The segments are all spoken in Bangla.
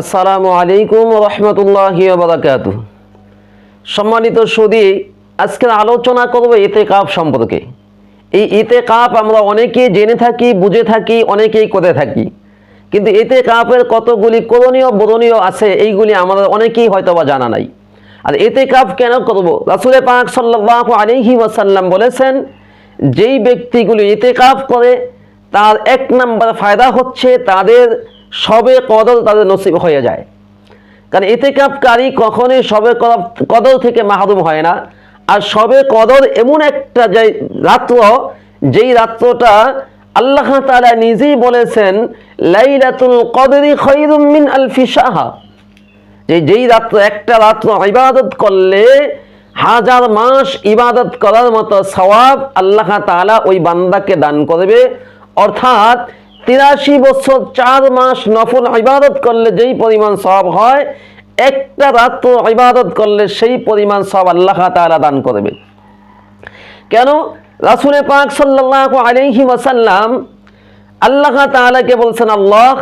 আসসালামু আলাইকুম রহমতুল্লাহি বারাকাত সম্মানিত সুদী, আজকের আলোচনা করব এতে কাপ সম্পর্কে। এই এতে কাপ আমরা অনেকেই জেনে থাকি, বুঝে থাকি, অনেকেই করে থাকি। কিন্তু এতে কাপের কতগুলি করণীয় বরণীয় আছে, এইগুলি আমাদের অনেকেই হয়তো বা জানা নাই। আর এতে কাপ কেন করব? রাসুলে পাক সাল্লাহ আলহি ওয়াসাল্লাম বলেছেন, যেই ব্যক্তিগুলি এতে কাপ করে, তার এক নম্বর ফায়দা হচ্ছে তাদের সবে কদর তাদের নসিব হয়ে যায়। কারণ এতেকাপকারী কখনোই সবে কদর- থেকে মাহরুম হয় না। আর সবে কদর এমন একটা যে রাত্র, যেই রাত্রটা আল্লাহ তালা নিজেই বলেছেন, লাইলাতুল কদরি খৈরুম মিন আলফি সাহা যে যেই রাত্র, একটা রাত্র ইবাদত করলে হাজার মাস ইবাদত করার মতো সওয়াব আল্লাহ তাআলা ওই বান্দাকে দান করবে। অর্থাৎ তিরাশি বছর, চার মাস নফল ইবাদত করলে যেই পরিমাণ সব হয়, একটা রাত্র ইবাদত করলে সেই পরিমাণ সব আল্লাহ তাআলা দান করবে। কেন? রাসুলে পাক সাল্লাহ আলাইহি ওয়াসাল্লাম আল্লাহ তাআলাকে বলছেন, আল্লাহ,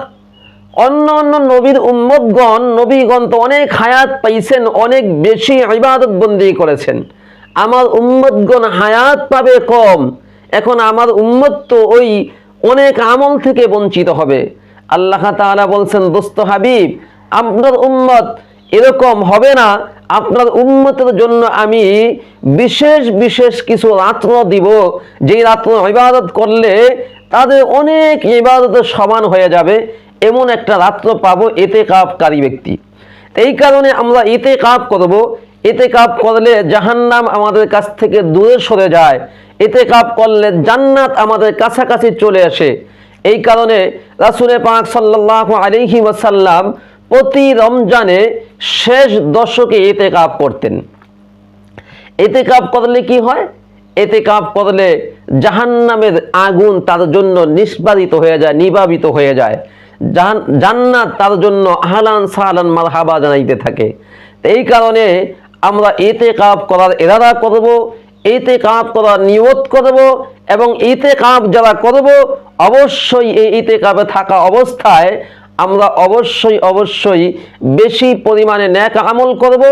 অন্য অন্য নবীর উম্মতগণ, নবীগণ তো অনেক হায়াত পাইছেন, অনেক বেশি ইবাদত বন্দি করেছেন। আমার উম্মতগণ হায়াত পাবে কম, এখন আমার উম্মত তো ওই অনেক আমল থেকে বঞ্চিত হবে। আল্লাহ তাআলা বলছেন, দোস্ত হাবিব, আপনার উম্মত এরকম হবে না। আপনার উন্মতের জন্য আমি বিশেষ বিশেষ কিছু রাত্র দিব। যেই রাত্র ইবাদত করলে তাদের অনেক ইবাদতের সমান হয়ে যাবে। এমন একটা রাত্র পাবো এতে কাপকারী ব্যক্তি। এই কারণে আমরা এতে কাপ করব। এতে কাপ করলে জাহান্নাম আমাদের কাছ থেকে দূরে সরে যায়। এতে কাপ করলে জান্নাত আমাদের কাছাকাছি চলে আসে। এই কারণে রাসুলে পাক সাল্লাহ আলিহি ওয়াসাল্লাম প্রতি রমজানে শেষ দশকে এতে কাপ করতেন। এতে কাপ করলে কি হয়? এতে কাপ করলে জাহান্নামের আগুন তার জন্য নিষ্পাদিত হয়ে যায়, নিবাবিত হয়ে যায়। জান্নাত তার জন্য আহলান সাহলান মারহাবা জানাইতে থাকে। এই কারণে আমরা এতে কাপ করার এরাদা করব এতে কাপ করার নিয়ত করব এবং এতে কাপ যারা করব, অবশ্যই এই ইতে কাপে থাকা অবস্থায় আমরা অবশ্যই অবশ্যই বেশি পরিমাণে ন্যাক আমল করব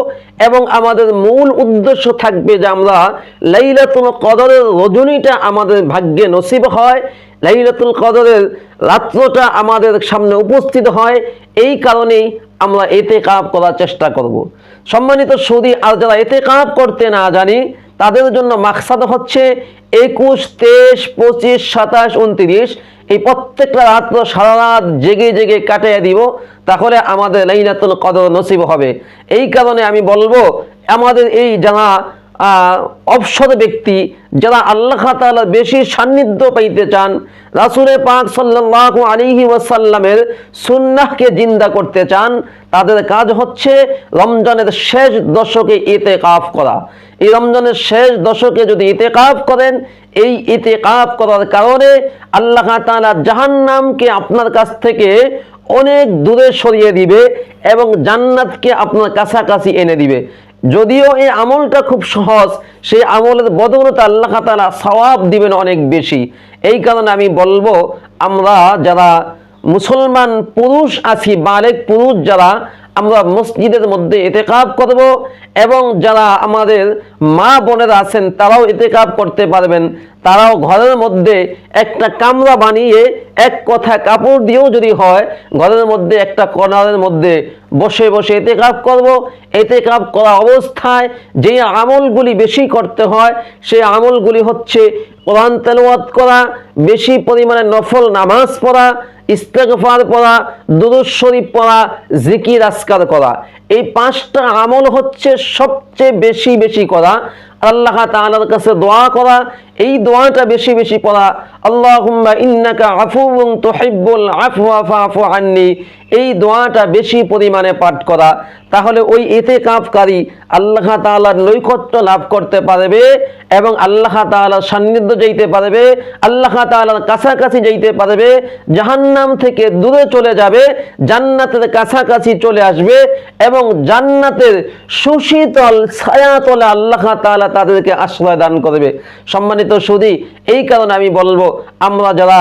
এবং আমাদের মূল উদ্দেশ্য থাকবে যে আমরা লাইলাতুল কদরের রজনীটা আমাদের ভাগ্যে নসিব হয়, লাইলাতুল কদরের রাত্রটা আমাদের সামনে উপস্থিত হয়, এই কারণেই আমরা এতে কাপ করার চেষ্টা করব। সম্মানিত সৌদি, আর যারা এতে কাপ করতে না জানি তাদের জন্য মাকসাদ হচ্ছে একুশ তেইশ পঁচিশ সাতাশ উনত্রিশ। এই প্রত্যেকটা রাত্র সারা রাত জেগে জেগে কাটিয়ে দিব তাহলে আমাদের লাইলাতুল কদর নসিব হবে। এই কারণে আমি বলব আমাদের এই আহ, অবসর ব্যক্তি যারা আল্লাহ তালা বেশি সান্নিধ্য পাইতে চান, রাসূলের পাক সাল্লাল্লাহু আলাইহি ওয়াসাল্লামের সুন্নাহকে জিন্দা করতে চান, তাদের কাজ হচ্ছে রমজানের শেষ দশকে এতে কাফ করা। এই রমজানের শেষ দশকে যদি ইতেকাফ করেন, এই ইতেকাফ করার কারণে আল্লাহ তাআলা জাহান্নামকে আপনার কাছ থেকে অনেক দূরে সরিয়ে দিবে এবং জান্নাতকে আপনার কাছাকাছি এনে দিবে। যদিও এই আমলটা খুব সহজ, সেই আমলের বদৌলতে আল্লাহ তালা সওয়াব দিবেন অনেক বেশি। এই কারণে আমি বলব, আমরা যারা মুসলমান পুরুষ আছি বালেক পুরুষ যারা, আমরা মসজিদের মধ্যে এতেকাব করব এবং যারা আমাদের মা বোনেরা আছেন তারাও এতেকাব করতে পারবেন। তারাও ঘরের মধ্যে একটা কামরা বানিয়ে এক কথা কাপড় দিয়েও যদি হয়, ঘরের মধ্যে একটা কর্নারের মধ্যে বসে বসে এতেকাব করব। এতেকাব করা অবস্থায় যে আমলগুলি বেশি করতে হয় সেই আমলগুলি হচ্ছে কোরআন তেলাওয়াত করা, বেশি পরিমাণে নফল নামাজ পড়া, ইস্তেগফার পড়া, দুরুদ শরীফ পড়া, জিকির আসকার করা। এই পাঁচটা আমল হচ্ছে সবচেয়ে বেশি বেশি করা। আল্লাহ তাআলার কাছে দোয়া করা, এই দোয়াটা বেশি বেশি পড়া, আল্লাহুম্মা ইন্নাকা আফুউন তুহিব্বুল আফওয়া ফাফু আন্নি। এই দোয়াটা বেশি পরিমাণে পাঠ করা, তাহলে ওই এতে ইতিকাফকারী আল্লাহ তাআলার নৈকট্য লাভ করতে পারবে এবং আল্লাহ তাআলার সান্নিধ্য যাইতে পারবে, আল্লাহ তাআলার কাছাকাছি যাইতে পারবে, জাহান্নাম থেকে দূরে চলে যাবে, জান্নাতের কাছাকাছি চলে আসবে এবং জান্নাতের সুশীতল ছায়াতলে আল্লাহ তাআলা তাদেরকে আশ্রয় দান করবে সম্মানিত সুদী এই কারণে আমি বলব আমরা যারা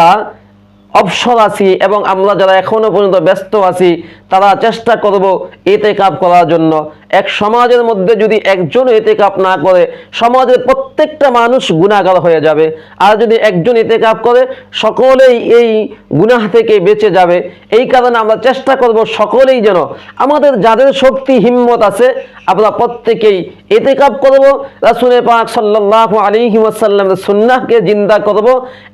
অবসর আছি এবং আমরা যারা এখনও পর্যন্ত ব্যস্ত আছি, তারা চেষ্টা করব এতে কাপ করার জন্য। এক সমাজের মধ্যে যদি একজন এতে কাপ না করে, সমাজের প্রত্যেকটা মানুষ গুণাগার হয়ে যাবে। আর যদি একজন এতে কাপ করে, সকলেই এই গুনাহ থেকে বেঁচে যাবে। এই কারণে আমরা চেষ্টা করব সকলেই যেন আমাদের যাদের শক্তি, হিম্মত আছে, আমরা প্রত্যেকেই এতে কাপ করব। রাসুলে পাক সাল্লাহ আলী ওয়াসাল্লামের সুন্নাহকে জিন্দা করব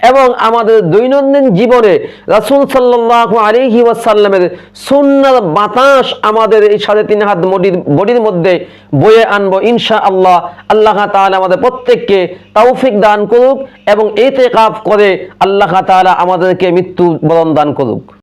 এবং আমাদের দৈনন্দিন জীবনে রাসুল সাল্লাহ আলিহি ওয়াসাল্লামের সুন্নার বাতাস আমাদের এই সাড়ে তিন হাত বডির বডির মধ্যে বয়ে আনব ইনশা আল্লাহ আল্লাহ তাহলে আমাদের প্রত্যেককে তৌফিক দান করুক এবং এতে কাপ করে আল্লাহ তালা আমাদেরকে মৃত্যু বরণ দান করুক।